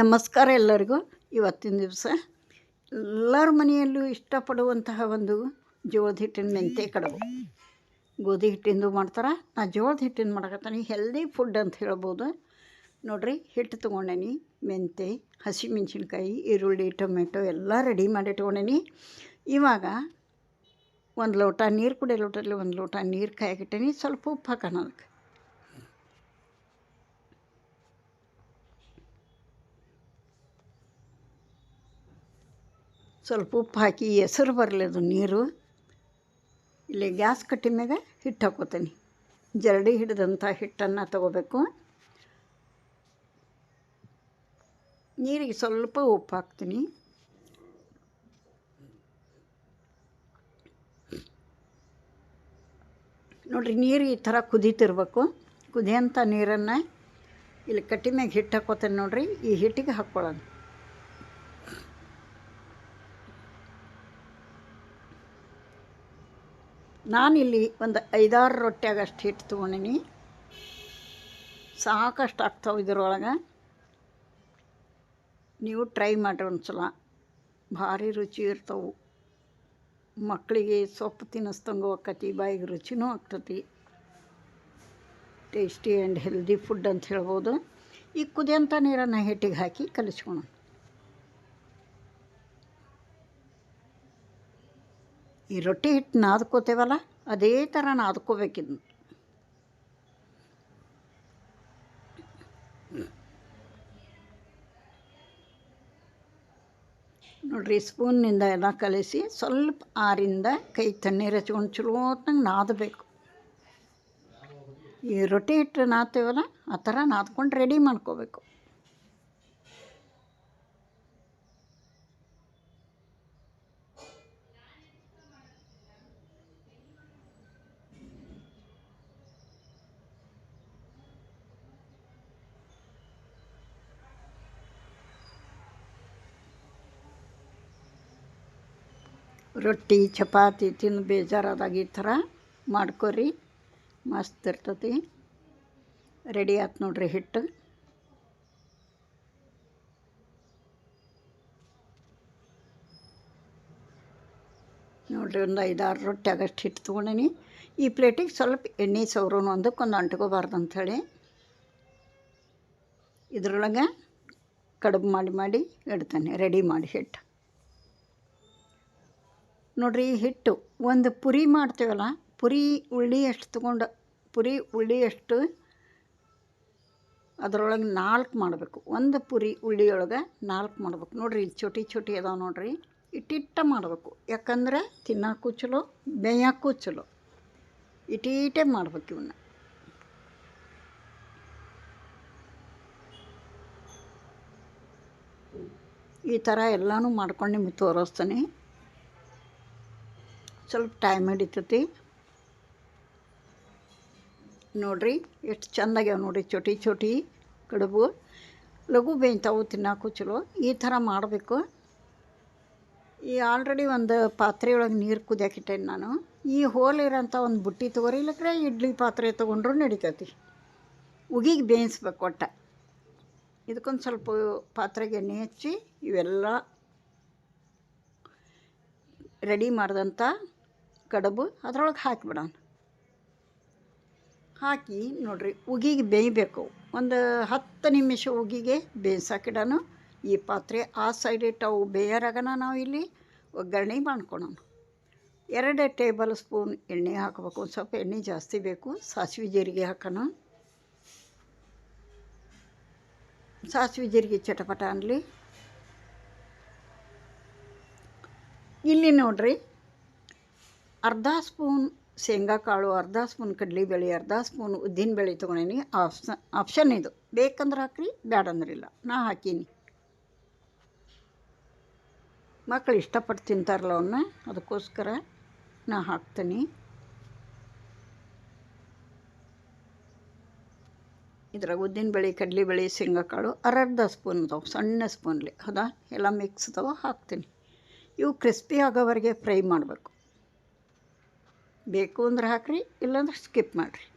ನಮಸ್ಕಾರ ಎಲ್ಲರಿಗೂ ಇವತ್ತಿನ ದಿವಸ. ಎಲ್ಲರ ಮನೆಯಲ್ಲೂ ಇಷ್ಟಪಡುವಂತಹ ಒಂದು ಜೋಳದ ಹಿಟ್ಟಿನ ಮೆಂತೆ ಕಡಬು. ಗೋಧಿ ಹಿಟ್ಟಿಂದು ಮಾಡ್ತಾರೆ. ನಾ ಜೋಳದ ಹಿಟ್ಟಿನ ಮಾಡಕತ್ತೀನಿ. ಹೆಲ್ದಿ ಫುಡ್ ಅಂತ ಹೇಳ್ಬೋದು. ನೋಡ್ರಿ, ಹಿಟ್ಟು ತೊಗೊಂಡೇನಿ. ಮೆಂತೆ ಹಸಿಮೆಣ್ಸಿನ್ಕಾಯಿ, ಈರುಳ್ಳಿ, ಟೊಮೆಟೊ ಎಲ್ಲ ರೆಡಿ ಮಾಡಿ ಇಟ್ಕೊಂಡೇನಿ. ಇವಾಗ ಒಂದು ಲೋಟ ನೀರು ಕುಡಿಯೋ ಲೋಟದಲ್ಲಿ ಒಂದು ಲೋಟ ನೀರು ಕಾಯಕ್ಕಿಟ್ಟೇನಿ ಸ್ವಲ್ಪ ಉಪ್ಪು ಹಾಕೋಣ ಅದಕ್ಕೆ. ಸ್ವಲ್ಪ ಉಪ್ಪು ಹಾಕಿ ಹೆಸರು ಬರಲಿ ಅದು ನೀರು. ಇಲ್ಲಿ ಗ್ಯಾಸ್ ಕಟ್ಟಿ ಹಿಟ್ಟು ಹಾಕೋತೀನಿ. ಜರಡಿ ಹಿಡಿದಂಥ ಹಿಟ್ಟನ್ನು ತಗೋಬೇಕು. ನೀರಿಗೆ ಸ್ವಲ್ಪ ಉಪ್ಪು ಹಾಕ್ತೀನಿ. ನೋಡಿರಿ ನೀರು ಈ ಥರ ಕುದೀತಿರ್ಬೇಕು. ಕುದಿಯೋಂಥ ನೀರನ್ನು ಇಲ್ಲಿ ಕಟ್ಟಿ ಮ್ಯಾಗ ಹಿಟ್ಟು ಹಾಕೋತೇನೆ ನೋಡಿರಿ. ಈ ಹಿಟ್ಟಿಗೆ ಹಾಕ್ಕೊಳ್ಳೋಣ. ನಾನಿಲ್ಲಿ ಒಂದು ಐದಾರು ರೊಟ್ಟಿಯಾಗಷ್ಟು ಹಿಟ್ಟು ತೊಗೊಂಡಿನಿ. ಸಾಕಷ್ಟು ಆಗ್ತಾವೆ ಇದ್ರೊಳಗೆ. ನೀವು ಟ್ರೈ ಮಾಡಿರಿ ಒಂದು ಸಲ ಭಾರಿ ರುಚಿ ಇರ್ತವೆ. ಮಕ್ಕಳಿಗೆ ಸೊಪ್ಪು ತಿನ್ನಿಸ್ದಂಗೂ ಆಕತಿ, ಬಾಯಿಗೆ ರುಚಿನೂ ಆಗ್ತತಿ. ಟೇಸ್ಟಿ ಆ್ಯಂಡ್ ಹೆಲ್ದಿ ಫುಡ್ ಅಂತ ಹೇಳ್ಬೋದು. ಈ ಕುದಿಯಂಥ ನೀರನ್ನು ಹಿಟ್ಟಿಗೆ ಹಾಕಿ ಕಲಿಸ್ಕೊಳ ಈ ರೊಟ್ಟಿ ಹಿಟ್ಟು ನಾದ್ಕೋತೇವಲ್ಲ, ಅದೇ ಥರ ನಾದ್ಕೋಬೇಕಿದ್ನು. ನೋಡ್ರಿ, ಸ್ಪೂನ್ನಿಂದ ಎಲ್ಲ ಕಲಸಿ ಸ್ವಲ್ಪ ಆರಿಂದ ಕೈ ತಣ್ಣೀರು ಹಚ್ಕೊಂಡು ಚಲೋ ಹೊತ್ನಂಗೆ ನಾದಬೇಕು. ಈ ರೊಟ್ಟಿ ಹಿಟ್ಟು ನಾದ್ತೇವಲ್ಲ, ಆ ಥರ ನಾದ್ಕೊಂಡು ರೆಡಿ ಮಾಡ್ಕೋಬೇಕು. ರೊಟ್ಟಿ, ಚಪಾತಿ ತಿಂದು ಬೇಜಾರಾದಾಗ ಈ ಥರ ಮಾಡ್ಕೊರಿ. ಮಸ್ತ್ ಇರ್ತತಿ. ರೆಡಿ ಆಯ್ತು ನೋಡ್ರಿ ಹಿಟ್ಟು. ನೋಡ್ರಿ ಒಂದು ಐದಾರು ರೊಟ್ಟಿ ಆಗಷ್ಟು ಹಿಟ್ಟು ತೊಗೊಂಡಿನಿ. ಈ ಪ್ಲೇಟಿಗೆ ಸ್ವಲ್ಪ ಎಣ್ಣೆ ಸೌರನು ಒಂದಕ್ಕೊಂದು ಅಂಟ್ಕೋಬಾರ್ದು ಅಂಥೇಳಿ. ಇದ್ರೊಳಗೆ ಕಡುಬು ಮಾಡಿ ಮಾಡಿ ಇಡ್ತೇನೆ. ರೆಡಿ ಮಾಡಿ ಹಿಟ್ಟು. ನೋಡ್ರಿ, ಹಿಟ್ಟು. ಒಂದು ಪುರಿ ಮಾಡ್ತೀವಲ್ಲ, ಪುರಿ, ಉಳ್ಳಿ ಎಷ್ಟು ತೊಗೊಂಡು, ಪುರಿ, ಉಳ್ಳಿ ಎಷ್ಟು ಅದರೊಳಗೆ ನಾಲ್ಕು ಮಾಡಬೇಕು. ಒಂದು ಪುರಿ, ಉಳ್ಳಿಯೊಳಗೆ ನಾಲ್ಕು ಮಾಡ್ಬೇಕು. ನೋಡಿರಿ, ಇಲ್ಲಿ ಚೋಟಿ ಚೋಟಿ ಅದಾವೆ ನೋಡ್ರಿ. ಇಟ್ಟಿಟ್ಟ ಮಾಡಬೇಕು. ಯಾಕಂದ್ರೆ ತಿನ್ನೋಕ್ಕೂ ಚಲೋ, ಬೇಯೋಕ್ಕೂ ಚಲೋ. ಇಟ್ಟಿಟ್ಟೆ ಮಾಡ್ಬೇಕು ಇವನ್ನ ಈ ಥರ ಎಲ್ಲನೂ ಮಾಡ್ಕೊಂಡು ನಿಮಗೆ ತೋರಿಸ್ತಾನೆ. ಸ್ವಲ್ಪ ಟೈಮ್ ಹಿಡಿತೈತಿ. ನೋಡ್ರಿ, ಎಷ್ಟು ಚೆಂದಾಗ್ಯಾವ ನೋಡಿರಿ ಚೋಟಿ ಚೋಟಿ ಕಡುಬು. ಲಘು ಬೇಯ್ತಾವು ತಿನ್ನೋಕ್ಕೂ ಚಲೋ. ಈ ಥರ ಮಾಡಬೇಕು. ಈ ಆಲ್ರೆಡಿ ಒಂದು ಪಾತ್ರೆ ಒಳಗೆ ನೀರು ಕುದಿಯಾಕಿಟ್ಟೇನೆ ನಾನು. ಈ ಹೋಲ್ ಇರೋಂಥ ಒಂದು ಬುಟ್ಟಿ ತೊಗೊರಿ ಇಲ್ಲಕ್ರೆ ಇಡ್ಲಿ ಪಾತ್ರೆ ತೊಗೊಂಡ್ರು ನಡಿತೈತಿ. ಉಗಿಗೆ ಬೇಯಿಸ್ಬೇಕು ಒಟ್ಟ. ಇದಕ್ಕೊಂದು ಸ್ವಲ್ಪ ಪಾತ್ರೆಗೆ ಎಣ್ಣೆ ಹಚ್ಚಿ ಇವೆಲ್ಲ ರೆಡಿ ಮಾಡಿದಂಥ ಕಡುಬು, ಅದ್ರೊಳಗೆ ಹಾಕಿಬಿಡೋಣ ಹಾಕಿ ನೋಡ್ರಿ, ಉಗಿಗೆ ಬೇಯಬೇಕು. ಒಂದು ಹತ್ತು ನಿಮಿಷ ಉಗಿಗೆ ಬೇಯಿಸಾಕಿಡೋಣ. ಈ ಪಾತ್ರೆ ಆ ಸೈಡ್ ಇಟ್ಟವು, ಬೇಯರಾಗನ ನಾವು ಇಲ್ಲಿ. ಒಗ್ಗರಣೆ ಮಾಡ್ಕೊಳೋಣ. ಎರಡು ಟೇಬಲ್ ಸ್ಪೂನ್ ಎಣ್ಣೆ ಹಾಕಬೇಕು. ಒಂದು ಸ್ವಲ್ಪ ಎಣ್ಣೆ ಜಾಸ್ತಿ ಬೇಕು. ಸಾಸಿವೆ ಜೀರಿಗೆ ಹಾಕೋಣ. ಸಾಸಿವೆ ಜೀರಿಗೆ ಚಟಪಟ ಅನ್ನಲಿ ಇಲ್ಲಿ ನೋಡ್ರಿ ಅರ್ಧ ಸ್ಪೂನ್ ಶೇಂಗಾ ಕಾಳು ಅರ್ಧ ಸ್ಪೂನ್ ಕಡಲೆಬೇಳೆ, ಅರ್ಧ ಸ್ಪೂನ್ ಉದ್ದಿನಬೇಳೆ ತೊಗೊಂಡೀನಿ. ಆಪ್ಷನ್ ಆಪ್ಷನ್ ಇದು. ಬೇಕಂದ್ರೆ ಹಾಕ್ರಿ ಬೇಡಂದ್ರಿಲ್ಲ ನಾ ಹಾಕೀನಿ. ಮಕ್ಕಳು ಇಷ್ಟಪಟ್ಟು ತಿಂತಾರಲ್ಲ ಅವನ್ನ ಅದಕ್ಕೋಸ್ಕರ ನಾ ಹಾಕ್ತೀನಿ. ಇದ್ರಾಗ ಉದ್ದಿನಬೇಳೆ, ಕಡಲೆಬೇಳೆ ಶೇಂಗಾ ಕಾಳು ಅರ್ಧ ಸ್ಪೂನ್ ಅದಾವೆ, ಸಣ್ಣ ಸ್ಪೂನ್ಲಿ. ಹೌದಾ? ಎಲ್ಲ ಮಿಕ್ಸ್ ಅದಾವೆ, ಹಾಕ್ತೀನಿ. ಇವು ಕ್ರಿಸ್ಪಿ ಆಗೋವರೆಗೆ ಫ್ರೈ ಮಾಡಬೇಕು. ಬೇಕು ಅಂದ್ರೆ ಹಾಕ್ರಿ, ಇಲ್ಲಾಂದ್ರೆ ಸ್ಕಿಪ್ ಮಾಡಿರಿ.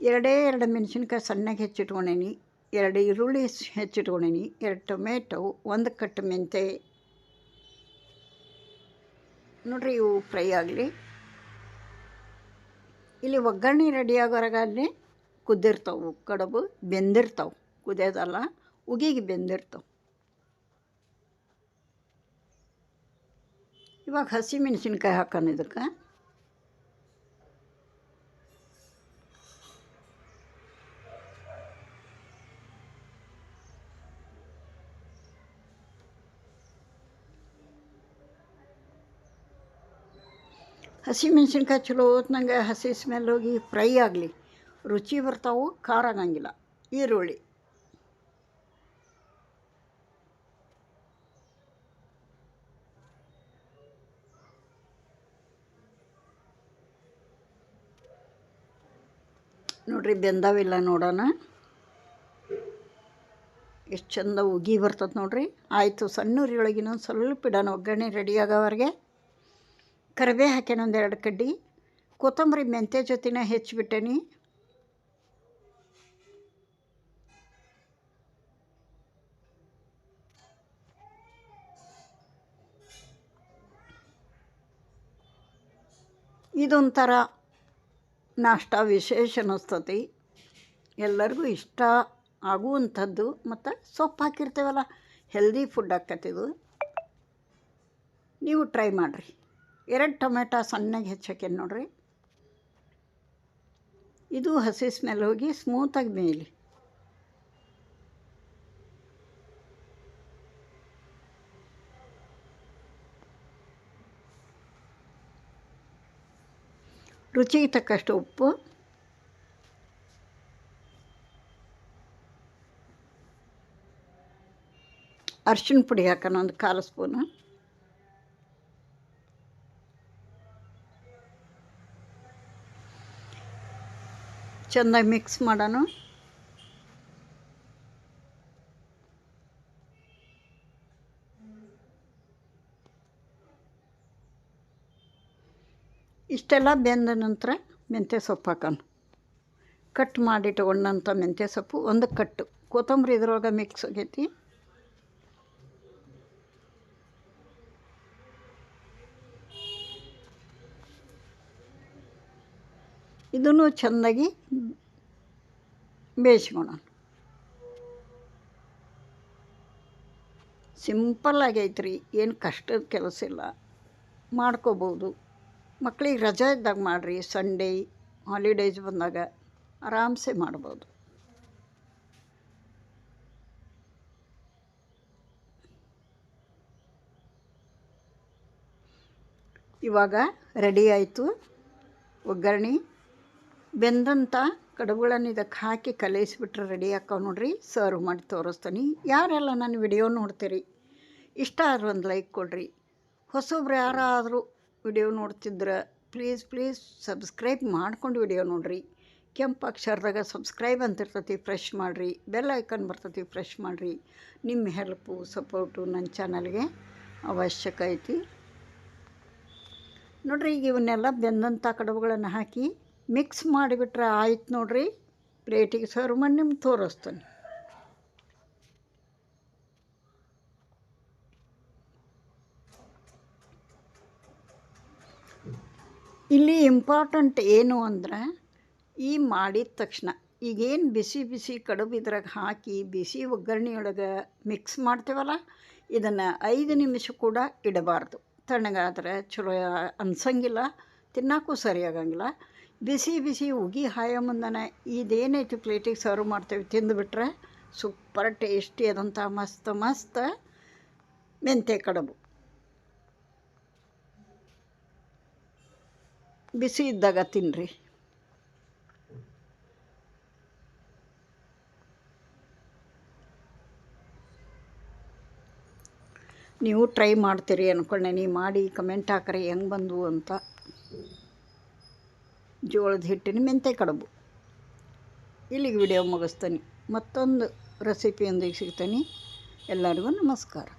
ಎರಡೇ ಎರಡು ಮೆಣಸಿನ್ಕಾಯಿ ಸಣ್ಣಗೆ ಹೆಚ್ಚಿಟ್ಕೊಂಡೇನಿ, ಎರಡು ಈರುಳ್ಳಿ ಹೆಚ್ಚಿಟ್ಕೊಂಡೇನಿ, ಎರಡು ಟೊಮೆಟೊ, ಒಂದು ಕಟ್ಟು ಮೆಂತೆ. ನೋಡ್ರಿ ಇವು ಫ್ರೈ ಆಗಲಿ. ಇಲ್ಲಿ ಒಗ್ಗರಣೆ ರೆಡಿ ಆಗೋರಾಗಲ್ಲಿ ಕುದ್ದಿರ್ತಾವೆ, ಕಡುಬು ಬೆಂದಿರ್ತಾವೆ, ಕುದಿಯೋದಲ್ಲ, ಉಗಿಗೆ ಬೆಂದಿರ್ತಾವೆ. ಇವಾಗ ಹಸಿ ಮೆಣಸಿನ್ಕಾಯಿ ಹಾಕೋಣ ಇದಕ್ಕೆ ಹಸಿ ಮೆಣಸಿನ್ಕಾಯಿ ಚಲೋ ಹೊತ್ನಂಗೆ ಹಸಿ ಸ್ಮೆಲ್ ಹೋಗಿ ಫ್ರೈ ಆಗಲಿ ರುಚಿ ಬರ್ತಾವು ಖಾರ ಆಗಂಗಿಲ್ಲ ಈರುಳ್ಳಿ ನೋಡ್ರಿ, ಬೆಂದವಿಲ್ಲ ನೋಡೋಣ. ಎಷ್ಟು ಚಂದ ಉಗಿ ಬರ್ತದೆ ನೋಡ್ರಿ. ಆಯಿತು ಸಣ್ಣ ಇನ್ನೊಂದು ಸ್ವಲ್ಪ ಇಡೋಣ. ಒಗ್ಗರಣೆ ರೆಡಿ ಆಗೋವರೆಗೆ. ಕರಿಬೇ ಹಾಕ್ಯಾನ ಒಂದು ಎರಡು ಕಡ್ಡಿ. ಕೊತ್ತಂಬರಿ ಮೆಂತ್ಯ ಜೊತೆನ ಹೆಚ್ಚಿಬಿಟ್ಟೇನಿ. ಇದೊಂಥರ ನಾಷ್ಟ ವಿಶೇಷ ಅನ್ನಿಸ್ತತಿ. ಎಲ್ಲರಿಗೂ ಇಷ್ಟ ಆಗುವಂಥದ್ದು ಮತ್ತು ಸೊಪ್ಪು ಹಾಕಿರ್ತೇವಲ್ಲ ಹೆಲ್ದಿ ಫುಡ್ ಆಕತ್ತಿದು ನೀವು ಟ್ರೈ ಮಾಡಿರಿ. ಎರಡು ಟೊಮೆಟೊ ಸಣ್ಣಗೆ ಹೆಚ್ಚಾಕೇನು ನೋಡಿರಿ. ಇದು ಹಸಿ ಸ್ಮೆಲ್ ಹೋಗಿ ಸ್ಮೂತಾಗಿ ಮೇಲಿ ರುಚಿಗೆ ತಕ್ಕಷ್ಟು ಉಪ್ಪು. ಅರ್ಶಿಣ ಪುಡಿ ಹಾಕೋಣ ಒಂದು ಕಾಲು ಸ್ಪೂನು. ಚೆಂದಾಗಿ ಮಿಕ್ಸ್ ಮಾಡೋಣ. ಇಷ್ಟೆಲ್ಲ ಬೆಂದ ನಂತರ ಮೆಂತ್ಯ ಸೊಪ್ಪು ಹಾಕೋಣ. ಕಟ್ ಮಾಡಿಟ್ಕೊಂಡಂಥ ಮೆಂತ್ಯ ಸೊಪ್ಪು, ಒಂದು ಕಟ್ಟು. ಕೊತ್ತಂಬರಿ ಇದ್ರೊಳಗೆ ಮಿಕ್ಸ್ ಆಗೈತಿ. ಇದನ್ನು ಚೆಂದಾಗಿ ಬೇಯಿಸ್ಕೊಳ ಸಿಂಪಲ್ ಆಗೈತ್ರಿ. ಏನು ಕಷ್ಟದ ಕೆಲಸ ಇಲ್ಲ. ಮಾಡ್ಕೋಬೋದು. ಮಕ್ಳಿಗೆ ರಜೆ ಇದ್ದಾಗ ಮಾಡಿರಿ ಸಂಡೇ ಹಾಲಿಡೇಸ್ ಬಂದಾಗ ಆರಾಮ್ಸೆ ಮಾಡ್ಬೋದು. ಇವಾಗ ರೆಡಿ ಆಯಿತು, ಒಗ್ಗರಣೆ ಬೆಂದಂಥ ಕಡುಬುಗಳನ್ನು ಇದಕ್ಕೆ ಹಾಕಿ ಕಲಿಸ್ಬಿಟ್ರೆ ರೆಡಿ ಹಾಕೋ ನೋಡ್ರಿ ಸರ್ವ್ ಮಾಡಿ ತೋರಿಸ್ತೀನಿ. ಯಾರೆಲ್ಲ ನನ್ನ ವಿಡಿಯೋ ನೋಡ್ತೀರಿ, ಇಷ್ಟ ಆದ್ರೆ ಒಂದು ಲೈಕ್ ಕೊಡ್ರಿ. ಹೊಸೊಬ್ರು ಯಾರಾದರೂ ವಿಡಿಯೋ ನೋಡ್ತಿದ್ರೆ ಪ್ಲೀಸ್ ಪ್ಲೀಸ್ ಸಬ್ಸ್ಕ್ರೈಬ್ ಮಾಡ್ಕೊಂಡು ವಿಡಿಯೋ ನೋಡಿರಿ. ಕೆಂಪು ಅಕ್ಷರದಾಗ ಸಬ್ಸ್ಕ್ರೈಬ್ ಅಂತ ಇರ್ತೈತಿ ಫ್ರೆಶ್ ಮಾಡಿರಿ. ಬೆಲ್ ಐಕನ್ ಬರ್ತತಿ ಫ್ರೆಶ್ ಮಾಡಿರಿ. ನಿಮ್ಮ ಹೆಲ್ಪು ಸಪೋರ್ಟು ನನ್ನ ಚಾನಲ್ಗೆ ಅವಶ್ಯಕ ಐತಿ ನೋಡಿರಿ, ಈಗ ಇವನ್ನೆಲ್ಲ ಬೆಂದಂಥ ಕಡುಬುಗಳನ್ನು ಹಾಕಿ ಮಿಕ್ಸ್ ಮಾಡಿಬಿಟ್ರೆ ಆಯ್ತು ನೋಡಿರಿ. ಪ್ಲೇಟಿಗೆ ಸರ್ವ್ ಮಾಡಿ ನಿಮ್ಗೆ ತೋರಿಸ್ತೀನಿ. ಇಲ್ಲಿ ಇಂಪಾರ್ಟೆಂಟ್ ಏನು ಅಂದ್ರೆ, ಈ ಮಾಡಿದ ತಕ್ಷಣ ಈಗೇನು ಬಿಸಿ ಬಿಸಿ ಕಡುಬು ಇದ್ರಾಗ ಹಾಕಿ ಬಿಸಿ ಒಗ್ಗರಣೆಯೊಳಗೆ ಮಿಕ್ಸ್ ಮಾಡ್ತೇವಲ್ಲ, ಇದನ್ನು ಐದು ನಿಮಿಷ ಕೂಡ ಇಡಬಾರ್ದು. ತಣ್ಣಗಾದ್ರೆ ಚಲೋ ಅನ್ಸಂಗಿಲ್ಲ ತಿನ್ನೋಕ್ಕೂ ಸರಿಯಾಗಂಗಿಲ್ಲ. ಬಿಸಿ ಬಿಸಿ ಉಗಿ ಹಾಯ ಮುಂದನೆ ಇದೇನೈತಿ ಪ್ಲೇಟಿಗೆ ಸರ್ವ್ ಮಾಡ್ತೇವೆ ತಿಂದುಬಿಟ್ರೆ ಸೂಪರ್ ಟೇಸ್ಟಿ ಆದಂಥ ಮಸ್ತ್ ಮಸ್ತ್ ಮೆಂತ್ಯ ಕಡುಬು. ಬಿಸಿ ಇದ್ದಾಗ ತಿನ್ನಿರಿ ನೀವು ಟ್ರೈ ಮಾಡ್ತೀರಿ ಅಂದ್ಕೊಂಡೆ ನೀವು ಮಾಡಿ ಕಮೆಂಟ್ ಹಾಕ್ರಿ, ಹೆಂಗೆ ಬಂದವು ಅಂತ. ಜೋಳದ ಹಿಟ್ಟಿನ ಮೆಂತೆ ಕಡುಬು. ಇಲ್ಲಿಗೆ ವಿಡಿಯೋ ಮುಗಿಸ್ತೀನಿ. ಮತ್ತೊಂದು ರೆಸಿಪಿಯೊಂದಿಗೆ ಸಿಗ್ತೀನಿ. ಎಲ್ಲರಿಗೂ ನಮಸ್ಕಾರ.